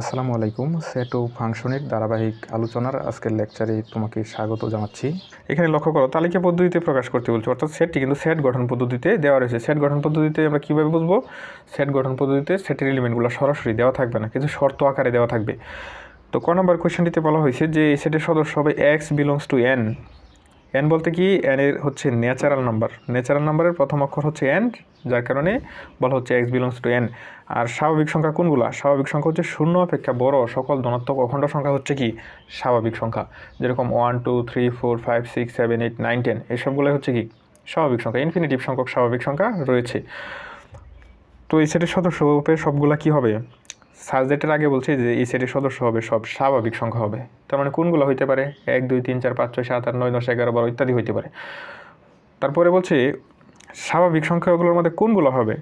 আসসালামু আলাইকুম। সেট ও ফাংশনের ধারাবাহিক আলোচনার আজকের লেকচারে তোমাকে স্বাগত জানাচ্ছি। এখানে লক্ষ্য করো, তালিকা পদ্ধতিতে প্রকাশ করতে বলছে, অর্থাৎ সেটটি কিন্তু সেট গঠন পদ্ধতিতে দেওয়া রয়েছে। সেট গঠন পদ্ধতিতে আমরা কীভাবে বুঝব? সেট গঠন পদ্ধতিতে সেটের এলিমেন্টগুলো সরাসরি দেওয়া থাকবে না, কিছু শর্ত আকারে দেওয়া থাকবে। তো ক নম্বর কোয়েশ্চেনটিতে বলা হয়েছে যে সেটের সদস্য হবে x belongs to N N বলতে কি? এন এর হচ্ছে ন্যাচারাল নাম্বার ন্যাচারাল নাম্বারের প্রথম অক্ষর হচ্ছে এন যার কারণে বলা হচ্ছে এক্স বিলংস টু এন আর স্বাভাবিক সংখ্যা কোনগুলা? স্বাভাবিক সংখ্যা হচ্ছে শূন্য অপেক্ষা বড় সকল ধনাত্মক অখণ্ড সংখ্যা হচ্ছে কি? স্বাভাবিক সংখ্যা। যেরকম one two three four five six seven eight nine ten এসবগুলোই হচ্ছে কি? স্বাভাবিক সংখ্যা। ইনফিনিটিভ সংখ্যক স্বাভাবিক সংখ্যা রয়েছে। তো এই সেটের সদস্য রূপে সবগুলা কি হবে? সাবজেক্টের আগে বলছে যে এই সেটের সদস্য হবে, সব স্বাভাবিক সংখ্যা হবে। তার মানে কোনগুলো হইতে পারে? এক, দুই, তিন, চার, পাঁচ, ছয়, সাত, আট, নয়, দশ, এগারো, বারো ইত্যাদি হইতে পারে। তারপরে বলছে, স্বাভাবিক সংখ্যাগুলোর মধ্যে কোনগুলো হবে?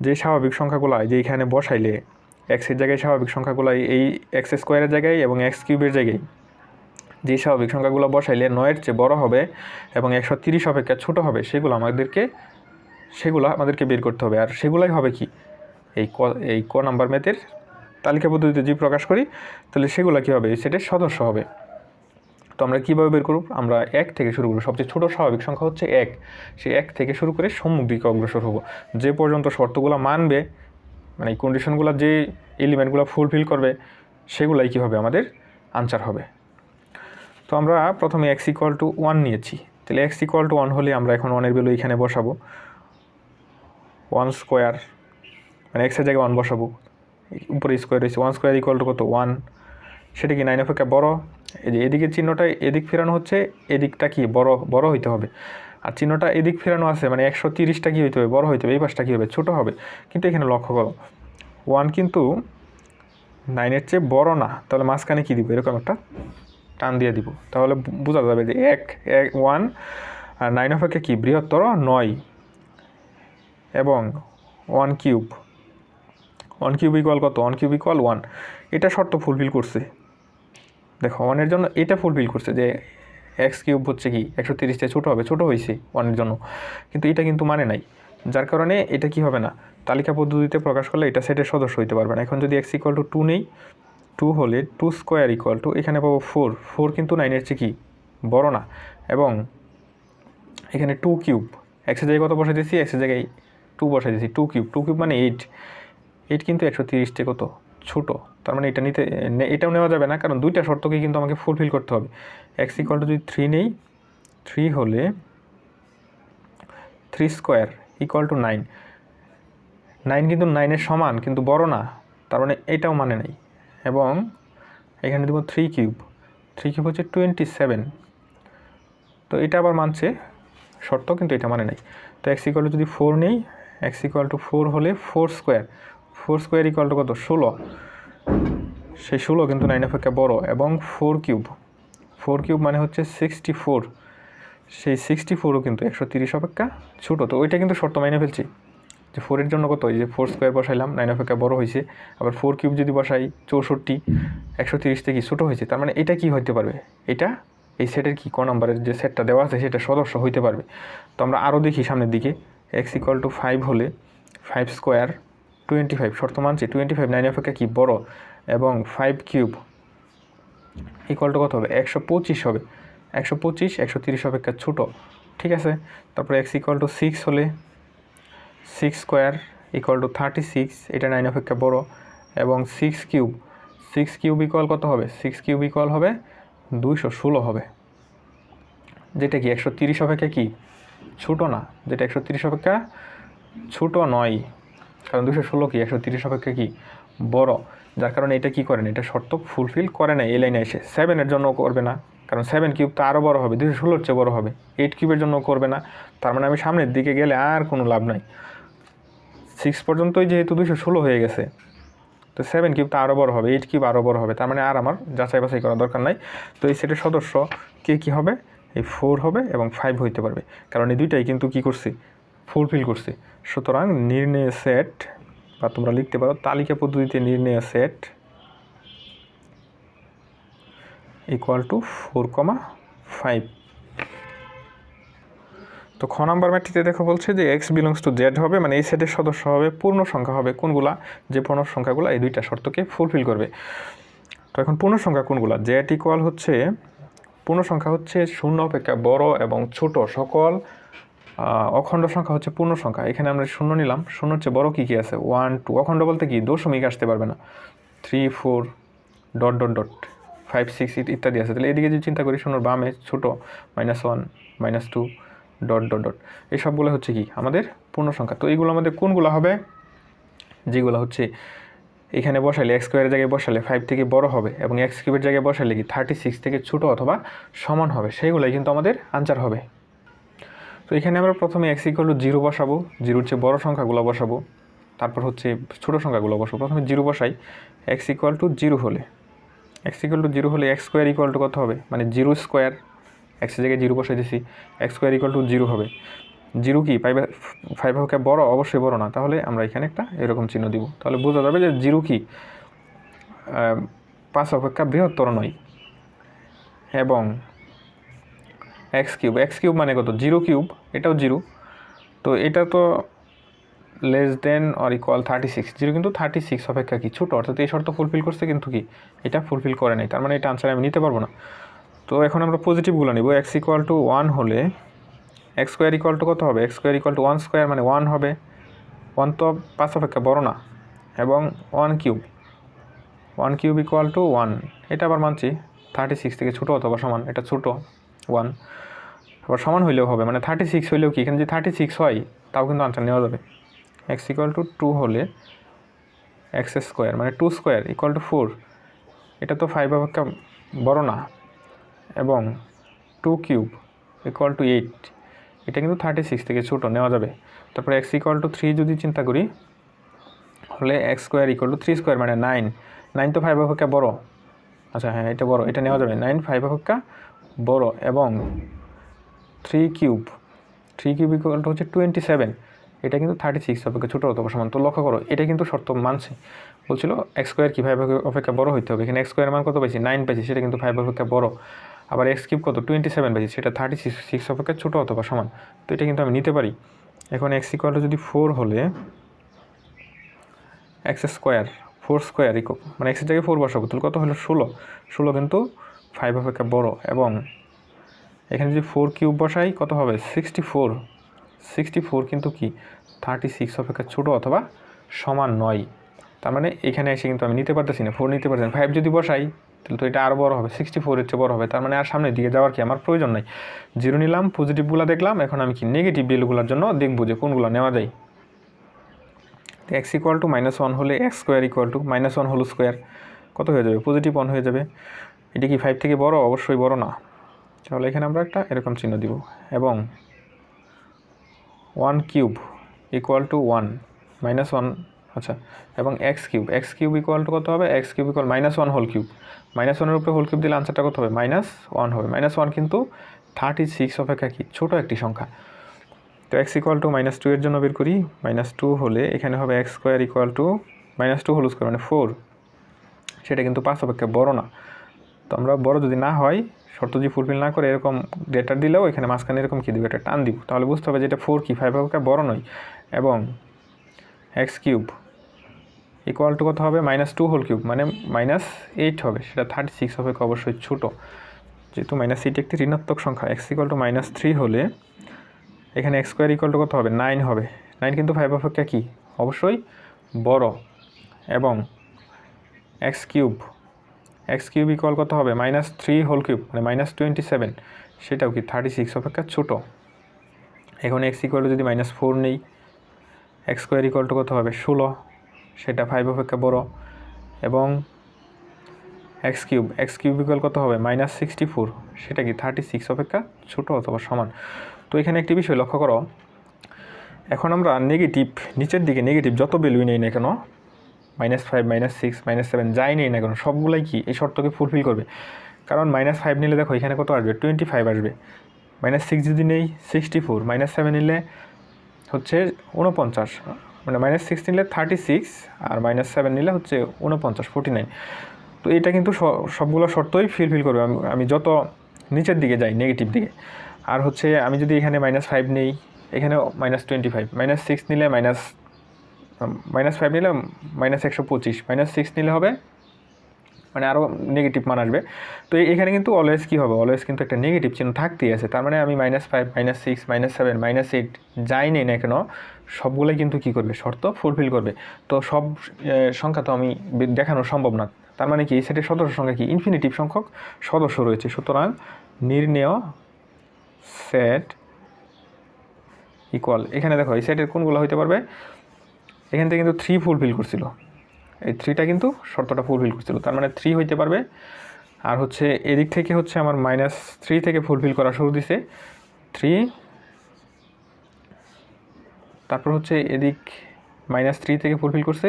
যে স্বাভাবিক সংখ্যাগুলো যে এখানে বসাইলে এক্সের জায়গায় স্বাভাবিক সংখ্যাগুলো এই এক্স স্কোয়ারের জায়গায় এবং এক্স কিউবের জায়গায়। যে স্বাভাবিক সংখ্যাগুলো বসাইলে নয়ের চেয়ে বড় হবে এবং একশো তিরিশ অপেক্ষা ছোটো হবে, সেগুলো আমাদেরকে সেগুলো আমাদেরকে বের করতে হবে। আর সেগুলাই হবে কি? এই ক এই ক নাম্বার ম্যাথের তালিকা পদ্ধতিতে যদি প্রকাশ করি, তাহলে সেগুলো কী হবে? সেটের সদস্য হবে। তো আমরা কীভাবে বের করব? আমরা এক থেকে শুরু করব। সবচেয়ে ছোটো স্বাভাবিক সংখ্যা হচ্ছে এক। সেই এক থেকে শুরু করে সম্মুখ দিকে অগ্রসর হব। যে পর্যন্ত শর্তগুলো মানবে মানে কন্ডিশনগুলো যে এলিমেন্টগুলো ফুলফিল করবে, সেগুলাই কী হবে? আমাদের আনসার হবে। তো আমরা প্রথমে এক্স ইকুয়াল টু ওয়ান নিয়েছি। তাহলে এক্স ইকুয়াল টু ওয়ান হলে আমরা এখন ওয়ানের ভ্যালু এখানে বসাবো। ওয়ান স্কোয়ার মানে এক্সের জায়গায় ওয়ান বসাবো। উপরে স্কোয়ার রয়েছে ওয়ান স্কোয়ার ইকুয়াল টু কত? ওয়ান সেটা কি নাইন অপেক্ষা বড়? এই যে এদিকের চিহ্নটা, এদিক ফেরানো হচ্ছে, এদিকটা কি বড় বড় হইতে হবে। আর চিহ্নটা এদিক ফেরানো আছে মানে একশো তিরিশটা কী হইতে হবে? বড় হইতে হবে, এই পাশটা কী হবে? ছোটো হবে। কিন্তু এখানে লক্ষ্য করো ওয়ান কিন্তু নাইনের চেয়ে বড় না। তাহলে মাঝখানে কী দিব? এরকম একটা টান দিয়ে দিব। তাহলে বোঝা যাবে যে এক এক ওয়ান আর নাইন অপেক্ষা কি? বৃহত্তর নয়। এবং one cube one cube equal কত? ওয়ান কিউব ইকুয়াল ওয়ান এটা শর্ত ফুলফিল করছে। দেখো ওয়ানের জন্য এটা ফুলফিল করছে যে এক্স কিউব হচ্ছে কি? একশো তিরিশটা ছোটো হবে, ছোটো হয়েছে ওয়ানের জন্য। কিন্তু এটা কিন্তু মানে নাই। যার কারণে এটা কি হবে না? তালিকা পদ্ধতিতে প্রকাশ করলে এটা সেটের সদস্য হইতে পারবে না। এখন যদি এক্স ইকুয়াল টু টু নেই টু হলে টু স্কোয়ার ইকুয়াল টু এখানে পাবো ফোর ফোর কিন্তু নাইনের চেয়ে কি? বড় না। এবং এখানে টু কিউব এক্সের জায়গায় কত বসাই দিয়েছি এক্সের জায়গায় টু বসাই দিয়েছি টু কিউব টু কিউব মানে এইট এইট কিন্তু একশো তিরিশটে কত? ছোটো। তার মানে এটা নিতে এটাও নেওয়া যাবে না, কারণ দুইটা শর্তকে কিন্তু আমাকে ফুলফিল করতে হবে। এক্স ইকুয়াল টু যদি থ্রি নেই থ্রি হলে three square equal to nine nine কিন্তু নাইনের সমান, কিন্তু বড় না, তার মানে এটাও মানে নাই। এবং এখানে দেবো থ্রি কিউব থ্রি কিউব হচ্ছে টোয়েন্টি সেভেন তো এটা আবার মানছে, শর্ত কিন্তু এটা মানে নাই। তো এক্স ইকুয়াল টু যদি ফোর নেই এক্স ইকুয়াল টু ফোর হলে four square four square equal to কত? ষোলো। সেই ষোলো কিন্তু নাইন অপেক্ষা বড় এবং ফোর কিউব ফোর কিউব মানে হচ্ছে সিক্সটি ফোর সেই সিক্সটি ফোরও কিন্তু একশো তিরিশ অপেক্ষা ছোটো। তো ওইটা কিন্তু শর্ত মাইনে ফেলছি যে ফোরের জন্য কত? এই যে ফোর স্কোয়ার বসাইলাম নাইন অপেক্ষা বড় হয়েছে। আবার ফোর কিউব যদি বসাই চৌষট্টি, একশো তিরিশ থেকে ছোটো হয়েছে। তার মানে এটা কি হতে পারবে? এটা এই সেটের কি? ক নম্বরের যে সেটটা দেওয়া আছে সেটা সদস্য হইতে পারবে। তো আমরা আরও দেখি সামনের দিকে। এক্স ইকুয়াল টু ফাইভ হলে ফাইভ স্কোয়ার টোয়েন্টি ফাইভ শর্ত মানছি টোয়েন্টি ফাইভ নাইন অপেক্ষা কি? বড়। এবং ফাইভ কিউব ইকুয়াল টু কত হবে? একশো পঁচিশ হবে। একশো পঁচিশ, একশো তিরিশ অপেক্ষা ছোটো। ঠিক আছে? তারপরে এক্স ইকুয়াল টু সিক্স হলে six square equal to thirty six এটা নাইন অপেক্ষা বড়। এবং six cube six cube equal কত হবে? সিক্স কিউব ইকুয়াল হবে দুইশো ষোলো হবে। যেটা কি একশো তিরিশ অপেক্ষা কি? ছোটো না। যেটা একশো তিরিশ অপেক্ষা ছোটো নয়। কারণ দুশো ষোলো কি, একশো তিরিশ অপেক্ষা কি বড়? যার কারণে এটা কি করে না এটা শর্ত ফুলফিল করে না এই লাইনে এসে। সেভেনের জন্য করবে না, কারণ সেভেন কিউব তো আরও বড় হবে দুশো ষোলোর চেয়ে বড় হবে। এইট কিউবের জন্য করবে না, তার মানে আমি সামনের দিকে গেলে আর কোনো লাভ নাই। সিক্স পর্যন্তই যেহেতু দুশো ষোলো হয়ে গেছে, তো সেভেন কিউব তো আরও বড় হবে এইট কিউব আরও বড় হবে, তার মানে আর আমার যাচাই বাছাই করার দরকার নাই। তো এই সেটের সদস্য কে কী হবে? এই ফোর হবে এবং ফাইভ হইতে পারবে। কারণ এই দুইটাই কিন্তু কী করছে? ফুলফিল করছে। সুতরাং নির্ণয় সেট, বা তোমরা লিখতে পারো, তালিকা পদ্ধতিতে নির্ণয় set equal to four comma five তো খ নাম্বার ম্যাটটিতে দেখো বলছে যে এক্স বিলংস টু জেড হবে মানে এই সেটের সদস্য হবে, পূর্ণ সংখ্যা হবে কোনগুলা? যে পূর্ণ সংখ্যাগুলো এই দুইটা শর্তকে ফুলফিল করবে। তো এখন পূর্ণ সংখ্যা কোনগুলা? জেড ইকুয়াল হচ্ছে, পূর্ণ সংখ্যা হচ্ছে শূন্য অপেক্ষা বড় এবং ছোট সকল অখণ্ড সংখ্যা হচ্ছে পূর্ণ সংখ্যা। এখানে আমরা শূন্য নিলাম। শূন্য হচ্ছে বড় কী কী আছে? ওয়ান টু অখণ্ড বলতে কি? দশমিক আসতে পারবে না। Three four dot dot dot five six ইত্যাদি আছে। তাহলে এদিকে যদি চিন্তা করি, শূন্যর বামে ছোটো minus one minus two dot dot dot এই সবগুলো হচ্ছে কি? আমাদের পূর্ণ সংখ্যা। তো এইগুলো আমাদের কোনগুলো হবে? যেগুলো হচ্ছে এখানে বসালে এক্স স্কোয়ারের জায়গায় বসালে ফাইভ থেকে বড় হবে এবং এক্স কিউবের জায়গায় বসালে কি থার্টি সিক্স থেকে ছোটো অথবা সমান হবে। সেইগুলোই কিন্তু আমাদের আনসার হবে। তো এখানে আমরা প্রথমে এক্স ইকুয়াল টু জিরো বসাবো জিরোর চেয়ে বড় সংখ্যাগুলো বসাবো, তারপর হচ্ছে ছোটো সংখ্যাগুলো বসাবো। প্রথমে জিরো বসাই এক্স ইকুয়াল টু জিরো হলে। এক্স ইকুয়াল টু জিরো হলে এক্স স্কোয়ার ইকুয়াল টু কত হবে? মানে জিরো স্কোয়ার এক্সের জায়গায় জিরো বসাই দিছি x square equal to zero হবে। জিরো কি? ফাইভ ফাইভ হোকে বড়? অবশ্যই বড় না। তাহলে আমরা এখানে একটা এরকম চিহ্ন দিব। তাহলে বোঝা যাবে যে জিরো কি? পাঁচ অপেক্ষা বৃহত্তর নয়। এবং এক্স কিউব এক্স কিউব মানে কত? জিরো কিউব এটাও জিরো তো এটা তো less than or equal thirty six zero কিন্তু থার্টি সিক্স অপেক্ষা কি? ছোটো, অর্থাৎ এই শর্ত ফুলফিল করছে কিন্তু কি? এটা ফুলফিল করে নাই। তার মানে এটা আনসার আমি নিতে পারব না। তো এখন আমরা পজিটিভগুলো নিব। এক্স ইকুয়াল টু ওয়ান হলে এক্স স্কোয়ার ইকুয়াল টু কত হবে? X square equal to one square মানে ওয়ান হবে। ওয়ান তো পাঁচ অপেক্ষা বড় না। এবং one cube one cube equal to one এটা আবার মানছি। থার্টি সিক্স থেকে ছোটো অথবা সমান। এটা ছোটো। ওয়ান আবার সমান হইলেও হবে মানে থার্টি সিক্স হইলেও কি? এখানে যদি থার্টি সিক্স হয়, তাও কিন্তু আনসার নেওয়া যাবে। এক্স ইকুয়াল টু টু হলে এক্স স্কোয়ার মানে two square equal to four এটা তো ফাইভ অপেক্ষা বড় না। এবং two cube equal to eight এটা কিন্তু থার্টি সিক্স থেকে ছোটো, নেওয়া যাবে। তারপরে এক্স ইকুয়াল টু থ্রি যদি চিন্তা করি হলে x square equal to three square মানে নাইন নাইন তো ফাইভ অপেক্ষা বড়। আচ্ছা হ্যাঁ এটা বড়, এটা নেওয়া যাবে। নাইন ফাইভ অপেক্ষা বড় এবং three cube three cube equal to হচ্ছে টোয়েন্টি সেভেন এটা কিন্তু থার্টি সিক্স অপেক্ষা ছোটো অথবা সমান, তো লক্ষ্য করো, এটা কিন্তু শর্ত মানছে। বলছিল এক্স স্কোয়ার কি ফাইভ অপেক্ষা বড় হইতে হবে, এখানে এক্স স্কোয়ার মান কত পাইছি? নাইন পাইছি, সেটা কিন্তু ফাইভ অপেক্ষা বড়। আবার এক্স কিউব কত? টোয়েন্টি সেভেন পাইছি, সেটা থার্টি সিক্স সিক্স অপেক্ষা ছোটো অথবা সমান, তো এটা কিন্তু আমি নিতে পারি। এখন এক্স ইকুয়াল টু যদি ফোর হলে x square four square equal মানে এক্সের জায়গায় ফোর বসাবো, তাহলে কত হলো? ষোলো। ষোলো কিন্তু ফাইভ অপেক্ষা বড় এবং এখানে যদি ফোর কিউব বসাই, কত হবে? সিক্সটি ফোর সিক্সটি ফোর কিন্তু কি? থার্টি সিক্স অপেক্ষা ছোটো অথবা সমান নয়। তার মানে এখানে এসে কিন্তু আমি নিতে পারতেছি না ফোর নিতে পারতেছি ফাইভ যদি বসাই, তাহলে তো এটা আরও বড় হবে। সিক্সটি ফোরের চেয়ে বড় হবে। তার মানে আর সামনের দিকে যাওয়ার কি আমার প্রয়োজন নাই। জিরো নিলাম পজিটিভগুলো দেখলাম, এখন আমি কি নেগেটিভ বিলগুলোর জন্য দেখব যে কোনগুলো নেওয়া যায়। X equal to minus one হলে x square equal to minus one whole square কত হয়ে যাবে? পজিটিভ ওয়ান হয়ে যাবে। এটা কি ফাইভ থেকে বড়? অবশ্যই বড় না। তাহলে এখানে আমরা একটা এরকম চিহ্ন দিব। এবং one cube equal to one minus one আচ্ছা এবং x cube x cube equal to কত হবে? X cube equal minus one whole cube minus ওয়ানের উপরে হোল কিউব দিলে আনসারটা কত হবে? মাইনাস ওয়ান হবে। মাইনাস ওয়ান কিন্তু থার্টি সিক্স অপেক্ষা কি? ছোটো একটি সংখ্যা। তো x equal to minus two এর জন্য বের করি। মাইনাস টু হলে এখানে হবে x square equal to minus two whole square মানে ফোর সেটা কিন্তু পাঁচ অপেক্ষা বড় না। তো আমরা বড় যদি না হয়, শর্ত যদি ফুলফিল না করে, এরকম ডেটা দিলেও এখানে মাঝখানে এরকম কী দিব? একটা টান দিব। তাহলে বুঝতে হবে যে এটা ফোর কি ফাইভ অপেক্ষা বড় নয়। এবং এক্স কিউব ইকুয়াল টু কত হবে? মাইনাস টু হোল কিউব মানে মাইনাস এইট হবে। সেটা থার্টি সিক্স হবে অবশ্যই ছোটো। যেহেতু মাইনাস এইট একটি ঋণাত্মক সংখ্যা x equal to minus three হলে এখানে এক্স স্কোয়ার ইকুয়াল টু কত হবে? নাইন হবে। নাইন কিন্তু ফাইভ অপেক্ষা কী? অবশ্যই বড়। এবং x cube x cube equal কত হবে? মাইনাস থ্রি হোল কিউব মানে মাইনাস টোয়েন্টি সেভেন সেটাও কি থার্টি সিক্স অপেক্ষা ছোটো? এখন এক্স ইকুয়াল যদি মাইনাস ফোর নেই এক্স স্কোয়ার ইকুয়াল টু কত হবে? ষোলো, সেটা ফাইভ অপেক্ষা বড়। এবং x cube x cube equal কত হবে? মাইনাস সিক্সটি ফোর সেটা কি থার্টি সিক্স অপেক্ষা ছোটো অথবা সমান? তো এখানে একটি বিষয় লক্ষ্য করো। এখন আমরা নেগেটিভ নিচের দিকে নেগেটিভ যত ভ্যালুই নেই না কেন minus five minus six minus seven যাই নেই না কেন, সবগুলাই কি? এই শর্তকে ফুলফিল করবে। কারণ মাইনাস ফাইভ নিলে দেখো, এখানে কত আসবে? টোয়েন্টি ফাইভ আসবে। মাইনাস সিক্স যদি নেই সিক্সটি ফোর মাইনাস সেভেন নিলে হচ্ছে উনপঞ্চাশ মানে মাইনাস সিক্স নিলে থার্টি সিক্স আর মাইনাস সেভেন নিলে হচ্ছে উনপঞ্চাশ ফোর্টি নাইন তো এটা কিন্তু সবগুলো শর্তই ফিলফিল করবে। আমি যত নিচের দিকে যাই নেগেটিভ দিকে, আর হচ্ছে আমি যদি এখানে মাইনাস ফাইভ নেই, এখানেও minus twenty five minus six নিলে মাইনাস মাইনাস ফাইভ নিলে মাইনাস একশো পঁচিশ মাইনাস সিক্স নিলে হবে মানে আরও নেগেটিভ মান আসবে। তো এখানে কিন্তু অলওয়েজ কী হবে? অলওয়েজ কিন্তু একটা নেগেটিভ চিহ্ন থাকতেই আছে। তার মানে আমি minus five minus six minus seven minus eight যাই নেই না কেন, সবগুলোই কিন্তু কী করবে? শর্ত ফুলফিল করবে। তো সব সংখ্যা তো আমি দেখানো সম্ভব না। তার মানে কি, এই সেটের সদস্য সংখ্যা কি? ইনফিনিটিভ সংখ্যক সদস্য রয়েছে। সুতরাং নির্ণেয় সেট ইকুয়াল এখানে দেখো, এই সেটের কোনগুলো হইতে পারবে? এখান থেকে কিন্তু থ্রি ফুলফিল করছিল। এই থ্রিটা কিন্তু শর্তটা ফুলফিল করছিল। তার মানে থ্রি হইতে পারবে। আর হচ্ছে এদিক থেকে হচ্ছে আমার মাইনাস থ্রি থেকে ফুলফিল করা শুরু দিছে। থ্রি তারপর হচ্ছে এদিক মাইনাস থ্রি থেকে ফুলফিল করছে।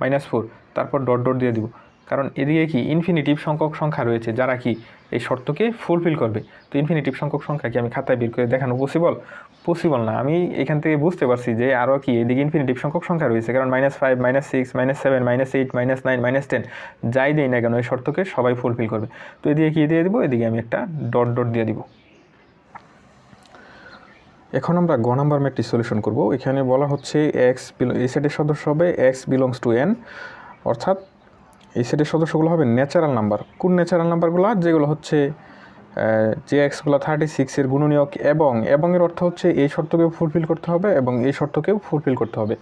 মাইনাস ফোর তারপর ডট ডট দিয়ে দিব। কারণ এদিকে কি ইনফিনিটিভ সংখ্যক সংখ্যা রয়েছে, যারা কি এই শর্তকে ফুলফিল করবে। তো ইনফিনিটিভ সংখ্যক সংখ্যা কি আমি খাতায় বের করে দেখানো পসিবল পসিবল না। আমি এখান থেকে বুঝতে পারছি যে আরও কি এদিকে ইনফিনিটিভ সংখ্যক সংখ্যা রয়েছে, কারণ minus five minus six minus seven minus eight minus nine minus ten যাই দেই না কেন এই শর্তকে সবাই ফুলফিল করবে। তো এদিকে কি দিয়ে দেবো? এদিকে আমি একটা ডট ডট দিয়ে দিব। এখন আমরা গ নাম্বার ম্যাটটি সলিউশন করব। এখানে বলা হচ্ছে এক্স এই সেটের সদস্য হবে এক্স বিলংস টু এন অর্থাৎ এই সেটের সদস্যগুলো হবে ন্যাচারাল নাম্বার কোন ন্যাচারাল নাম্বারগুলো যেগুলো হচ্ছে যে এক্সগুলো থার্টি সিক্সের গুণনীয়ক এবং এবং এর অর্থ হচ্ছে এই শর্তকেও ফুলফিল করতে হবে এবং এই শর্তকেও ফুলফিল করতে হবে।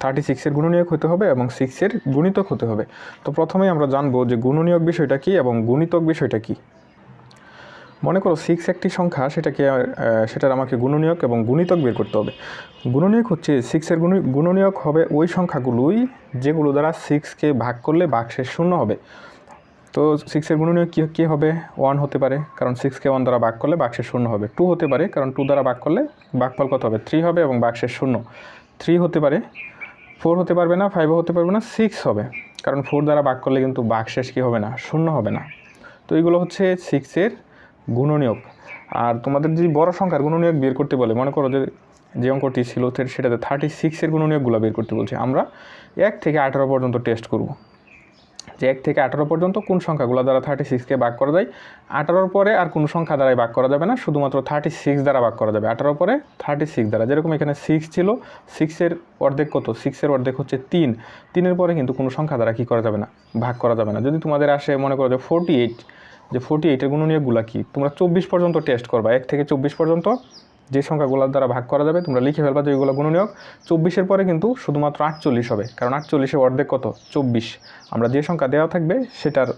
থার্টি সিক্সের গুণনীয়ক হতে হবে এবং সিক্সের গুণিতক হতে হবে। তো প্রথমেই আমরা জানব যে গুণনীয়ক বিষয়টা কী এবং গুণিতক বিষয়টা কী। মনে করো সিক্স একটি সংখ্যা, সেটাকে সেটার আমাকে গুণনীয়ক এবং গুণিতক বের করতে হবে। গুণনীয়ক হচ্ছে সিক্সের গুণ গুণনীয়ক হবে ওই সংখ্যাগুলোই যেগুলো দ্বারা সিক্সকে ভাগ করলে বাক্সের শূন্য হবে। তো সিক্সের গুণনীয়ক কী কী হবে? ওয়ান হতে পারে, কারণ সিক্সকে ওয়ান দ্বারা ভাগ করলে বাক্সের শূন্য হবে। টু হতে পারে, কারণ টু দ্বারা ভাগ করলে ভাগফল কত হবে? থ্রি হবে এবং বাক্সের শূন্য। থ্রি হতে পারে ফোর হতে পারবে না ফাইভও হতে পারবে না সিক্স হবে। কারণ ফোর দ্বারা ভাগ করলে কিন্তু বাক্সেস কী হবে না? শূন্য হবে না। তো এইগুলো হচ্ছে সিক্সের গুণনীয়ক। আর তোমাদের যদি বড় সংখ্যার গুণনীয়ক বের করতে বলে, মনে করো যে যে অঙ্কটি ছিল সেটাতে থার্টি সিক্সের গুণনীয়কগুলো বের করতে বলছে, আমরা এক থেকে আঠারো পর্যন্ত টেস্ট করব। যে এক থেকে আঠারো পর্যন্ত কোন সংখ্যাগুলো দ্বারা থার্টি সিক্সকে ভাগ করা যায়, আঠারোর পরে আর কোন সংখ্যা দ্বারাই ভাগ করা যাবে না, শুধুমাত্র থার্টি সিক্স দ্বারা ভাগ করা যাবে। আঠারোর পরে থার্টি সিক্স দ্বারা, যেরকম এখানে সিক্স ছিল সিক্সের অর্ধেক কত? সিক্সের অর্ধেক হচ্ছে তিন। তিনের পরে কিন্তু কোনো সংখ্যা দ্বারা কী করা যাবে না? ভাগ করা যাবে না। যদি তোমাদের আসে, মনে করো যে ফোরটি এইট যে ফোরটি এইটের গুণনীয়কগুলো কী? তোমরা চব্বিশ পর্যন্ত টেস্ট করবা, এক থেকে চব্বিশ পর্যন্ত। যে সংখ্যাগুলোর দ্বারা ভাগ করা যাবে, তোমরা লিখে ফেলবা যে এগুলো গুণনীয়ক। চব্বিশের পরে কিন্তু শুধুমাত্র আটচল্লিশ হবে, কারণ আটচল্লিশের অর্ধেক কত? চব্বিশ। আমরা যে সংখ্যা দেওয়া থাকবে সেটার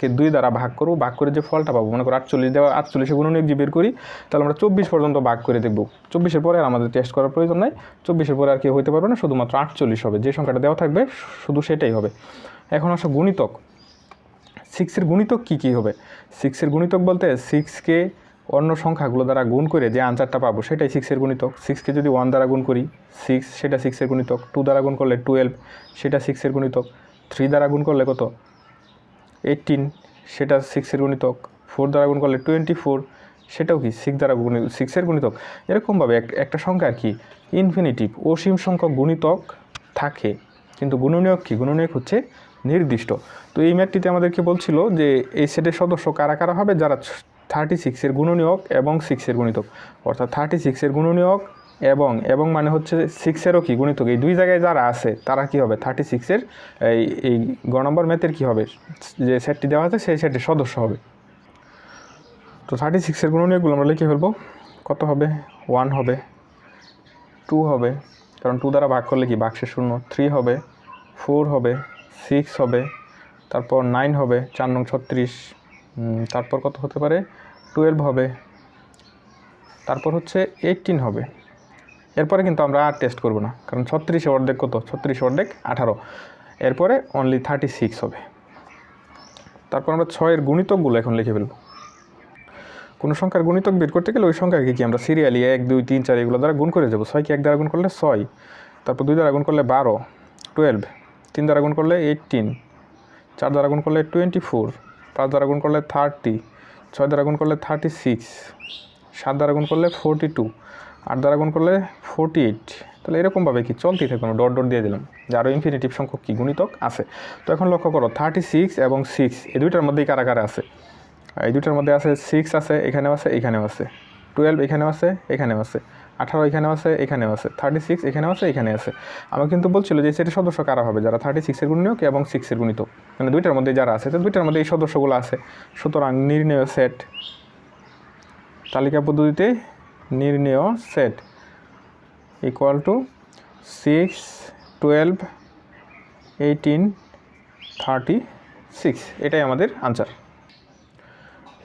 কে দুই দ্বারা ভাগ করব, ভাগ করে যে ফলটা পাবো, মনে করো আটচল্লিশ দেওয়া আটচল্লিশে গুণনীয়ক যে বের করি, তাহলে আমরা চব্বিশ পর্যন্ত ভাগ করে দেখব। চব্বিশের পরে আর আমাদের টেস্ট করার প্রয়োজন নাই, চব্বিশের পরে আর কেউ হইতে পারবে না, শুধুমাত্র আটচল্লিশ হবে। যে সংখ্যাটা দেওয়া থাকবে, শুধু সেটাই হবে। এখন আসো গুণিতক। সিক্সের গুণিতক কী কী হবে? সিক্সের গুণিতক বলতে সিক্সকে অন্য সংখ্যাগুলো দ্বারা গুণ করে যে আনসারটা পাবো, সেটাই সিক্সের গুণিতক। সিক্সকে যদি ওয়ান দ্বারা গুণ করি সিক্স সেটা সিক্সের গুণিতক। টু দ্বারা গুণ করলে টুয়েলভ সেটা সিক্সের গুণিতক। থ্রি দ্বারা গুণ করলে কত? এইটিন সেটা সিক্সের গুণিতক। ফোর দ্বারা গুণ করলে টোয়েন্টি ফোর সেটাও কি সিক্স দ্বারা গুণিত সিক্সের গুণিতক? এরকমভাবে এক- একটা সংখ্যা আর কি ইনফিনিটিভ অসীম সংখ্যক গুণিতক থাকে। কিন্তু গুণনীয়ক কি? গুণনীয়ক হচ্ছে নির্দিষ্ট। তো এই ম্যাটটিতে আমাদেরকে বলছিল যে এই সেটের সদস্য কারা কারা হবে? যারা থার্টি সিক্সের গুণনীয়ক এবং সিক্সের গুণিতক। অর্থাৎ থার্টি সিক্সের গুণনীয়ক এবং এবং মানে হচ্ছে সিক্সেরও কি গুণিতক? এই দুই জায়গায় যারা আছে, তারা কি হবে? থার্টি সিক্সের এই এই গ নম্বর ম্যাথের কী হবে? যে সেটটি দেওয়া আছে, সেই সেটের সদস্য হবে। তো থার্টি সিক্সের গুণনীয়কগুলো আমরা লিখে ফেলব। কত হবে? ওয়ান হবে। টু হবে। কারণ টু দ্বারা ভাগ করলে কি? বাক্সের শূন্য। থ্রি হবে। ফোর হবে। সিক্স হবে, তারপর নাইন হবে, চার নং ছত্রিশ তারপর কত হতে পারে? টুয়েলভ হবে। তারপর হচ্ছে এইটিন হবে। এরপরে কিন্তু আমরা আর টেস্ট করব না, কারণ ছত্রিশে অর্ধেক কত? ছত্রিশে অর্ধেক আঠারো। এরপরে অনলি থার্টি সিক্স হবে। তারপর আমরা ছয়ের গুণিতকগুলো এখন লিখে ফেলব। কোনো সংখ্যার গুণিতক বের করতে গেলে ওই সংখ্যাকে কি আমরা সিরিয়ালি এক, দুই, তিন, চার এগুলো দ্বারা গুণ করে যাব? ছয়কে এক দ্বারা গুণ করলে ছয়? তারপর দুই দ্বারা গুণ করলে বারো। টুয়েলভ তিন দ্বারা গুণ করলে এইটিন চার দ্বারা গুণ করলে টোয়েন্টি ফোর পাঁচ দ্বারা গুণ করলে থার্টি ছয় দ্বারা গুণ করলে থার্টি সিক্স সাত দ্বারা গুণ করলে ফোরটি টু আট দ্বারা গুণ করলে ফোরটি এইট তাহলে এরকমভাবে কি? চলতেই থাকবে। ডট ডট দিয়ে দিলাম। যে আরও ইনফিনিটিভ সংখ্যক কি? গুণিতক আছে। তো এখন লক্ষ্য করো থার্টি সিক্স এবং সিক্স এই দুইটার মধ্যেই কারা কারা আছে। এই দুইটার মধ্যে আছে সিক্স আছে, এখানেও আছে এখানেও আছে। টুয়েলভ এখানেও আছে এখানেও আছে। আঠারো এখানেও আছে এখানেও আছে। থার্টি সিক্স এখানেও আছে, এখানে আছে। আমাকে কিন্তু বলছিল যে সেটের সদস্য কারা হবে? যারা থার্টি সিক্সের গুণিতক এবং সিক্সের গুণিত। মানে দুইটার মধ্যে যারা আছে, তো দুইটার মধ্যে এই সদস্যগুলো আছে। সুতরাং নির্ণয় সেট তালিকা পদ্ধতিতে নির্ণেয় set equal to six twelve eighteen thirty six এটাই আমাদের আনসার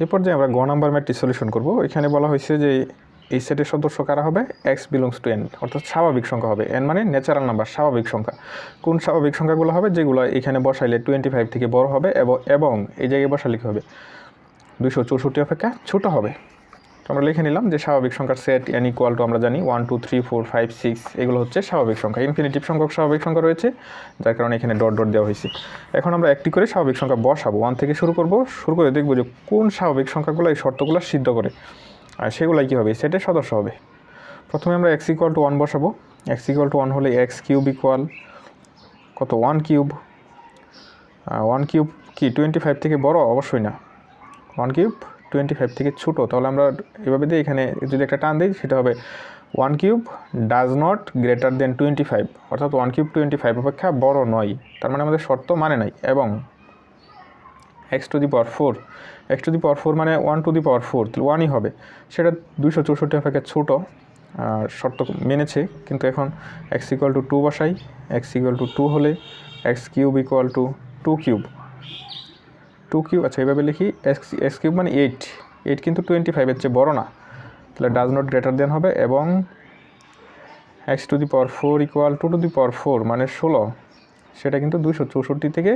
এরপর যে আমরা গ নাম্বার ম্যাটটি সলিউশন করব। এখানে বলা হয়েছে যে এই সেটের সদস্য কারা হবে? এক্স বিলংস টু এন অর্থাৎ স্বাভাবিক সংখ্যা হবে। এন মানে ন্যাচারাল নাম্বার স্বাভাবিক সংখ্যা। কোন স্বাভাবিক সংখ্যাগুলো হবে? যেগুলো এখানে বসাইলে টোয়েন্টি ফাইভ থেকে বড় হবে এবং এই জায়গায় বসালে কী হবে? দুশো চৌষট্টি অপেক্ষা ছোটো হবে। তো আমরা লিখে নিলাম যে স্বাভাবিক সংখ্যার সেট এন ইকুয়াল টু আমরা জানি one two three four five six এগুলো হচ্ছে স্বাভাবিক সংখ্যা। ইনফিনিটিভ সংখ্যক স্বাভাবিক সংখ্যা রয়েছে, যার কারণে এখানে ডট ডট দেওয়া হয়েছে। এখন আমরা একটি করে স্বাভাবিক সংখ্যা বসাবো। ওয়ান থেকে শুরু করব, শুরু করে দেখব যে কোন স্বাভাবিক সংখ্যাগুলো এই শর্তগুলো সিদ্ধ করে। সেগুলাই কী হবে সেটের সদস্য হবে। প্রথমে আমরা এক্স ইকুয়াল টু ওয়ান বসাবো। এক্স ইকুয়াল টু ওয়ান হলে এক্স কিউব ইকুয়াল কত? ওয়ান কিউব ওয়ান কিউব কি? টোয়েন্টি ফাইভ থেকে বড়? অবশ্যই না। ওয়ান কিউব টোয়েন্টি ফাইভ থেকে ছোটো। তাহলে আমরা এভাবে দিই এখানে যদি একটা টান দিই, সেটা হবে one cube does not greater than twenty five অর্থাৎ ওয়ান কিউব টোয়েন্টি ফাইভ অপেক্ষা বড় নয়। তার মানে আমাদের শর্ত মানে নাই। এবং x to the power four. X to the power four মানে one to the power four, তাহলে ওয়ানই হবে। সেটা দুশো চৌষট্টি অপেক্ষা ছোটো শর্ত মেনেছে, কিন্তু এখন এক্স ইকুয়াল টু টু বসাই, এক্স ইকুয়াল টু টু হলে x cube equal to two cube. Two cube আচ্ছা এইভাবে লিখি, এক্স এক্স কিউব মানে এইট। এইট কিন্তু টোয়েন্টি ফাইভের চেয়ে বড় না। তাহলে ডাজ নট গ্রেটার দেন হবে, এবং x to the power four equal to two the power four মানে ষোলো। সেটা কিন্তু দুশো চৌষট্টি থেকে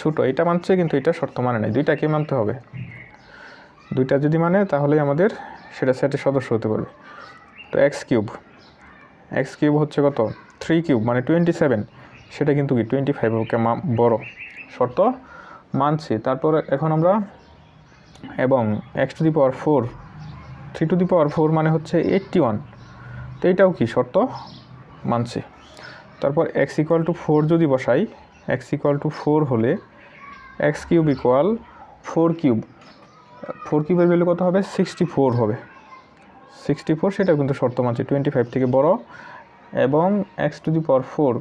ছোটো, এটা মানছে কিন্তু এটা শর্ত মানে নাই দুইটাকে মানতে হবে? দুইটা যদি মানে তাহলে আমাদের সেটা সেটের সদস্য হতে পারবে। তো এক্স কিউব এক্স কিউব হচ্ছে কত? থ্রি কিউব মানে টোয়েন্টি সেভেন সেটা কিন্তু কি টোয়েন্টি ফাইভ ওকে বড়। শর্ত মানছি, তারপর এখন আমরা, এবং x to the power four three to the power four মানে হচ্ছে এইট্টি ওয়ান তো এইটাও কি শর্ত মানছি। তারপর এক্স ইকুয়াল টু ফোর যদি বসাই এক্স ইকুয়াল টু ফোর হলে x cube equal four cube. Four কিউবের ভ্যালু কত হবে? সিক্সটি ফোর হবে। সিক্সটি ফোর সেটাও কিন্তু শর্ত মানছে, টোয়েন্টি ফাইভ থেকে বড়। এবং x to the power four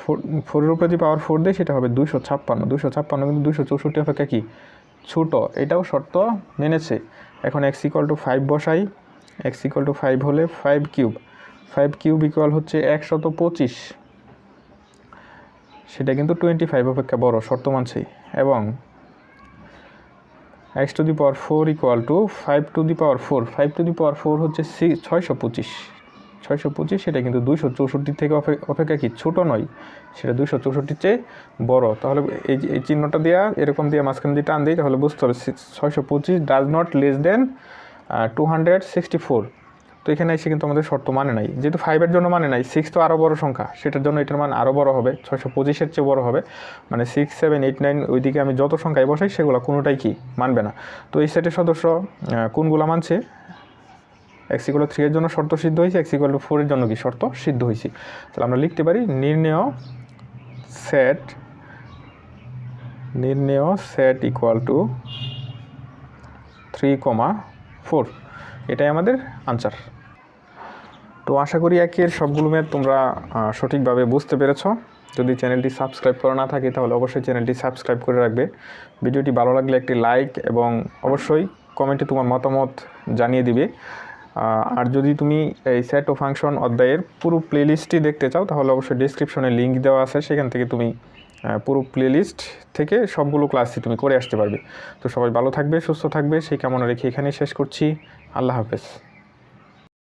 four, ফোরের উপরে যে পাওয়ার ফোর দেয় সেটা হবে দুশো ছাপ্পান্ন। দুশো ছাপ্পান্ন কিন্তু দুশো চৌষট্টি অপেক্ষা কি ছোটো, এটাও শর্ত মেনেছে। এখন এক্স ইকুয়াল টু ফাইভ বসাই। এক্স ইকুয়াল টু ফাইভ হলে five cube. Five cube equal হচ্ছে একশত পঁচিশ। সেটা কিন্তু টোয়েন্টি ফাইভ অপেক্ষা বড়, শর্ত মানছি এবং x to the power four equal to five to the power four five to the power four হচ্ছে সি ছয়শো পঁচিশ। ছয়শো পঁচিশ সেটা কিন্তু দুইশো চৌষট্টি থেকে অপে- অপেক্ষা কি? ছোটো নয়। সেটা দুইশো চৌষট্টির চেয়ে বড়। তাহলে এই এই চিহ্নটা দেওয়া এরকম দিয়ে মাঝখানে দিয়ে টান দিই, তাহলে বুঝতে হবে ছয়শো পঁচিশ does not less than two hundred sixty four তো এখানে এসে কিন্তু আমাদের শর্ত মানে নাই। যেহেতু ফাইভের জন্য মানে নাই সিক্স তো আরও বড় সংখ্যা, সেটার জন্য এটার মান আরও বড় হবে, ছয়শো পঁচিশের চেয়ে বড় হবে। মানে সিক্স সেভেন এইট নাইন ওইদিকে আমি যত সংখ্যায় বসাই, সেগুলো কোনোটাই কি মানবে না। তো এই সেটের সদস্য কোনগুলো মানছে? এক্স ইকুয়াল থ্রি এর জন্য শর্ত সিদ্ধ হয়েছে এক্স ইকুয়াল ফোরের জন্য কি শর্ত সিদ্ধ হয়েছে। তাহলে আমরা লিখতে পারি, নির্ণেয় set নির্ণেয় set equal to three comma four এটাই আমাদের আনসার তো আশা করি একের সবগুলো ম্যাথ তোমরা সঠিকভাবে বুঝতে পেরেছ। যদি চ্যানেলটি সাবস্ক্রাইব করা না থাকে, তাহলে অবশ্যই চ্যানেলটি সাবস্ক্রাইব করে রাখবে। ভিডিওটি ভালো লাগলে একটি লাইক এবং অবশ্যই কমেন্টে তোমার মতামত জানিয়ে দিবে। আর যদি তুমি এই সেট ও ফাংশন অধ্যায়ের পুরো প্লেলিস্টটি দেখতে চাও, তাহলে অবশ্যই ডিসক্রিপশনে লিঙ্ক দেওয়া আছে। সেখান থেকে তুমি পুরো প্লেলিস্ট থেকে সবগুলো ক্লাসই তুমি করে আসতে পারবে। তো সবাই ভালো থাকবে, সুস্থ থাকবে। সেই কামনা রেখে এখানেই শেষ করছি। আল্লাহ হাফেজ।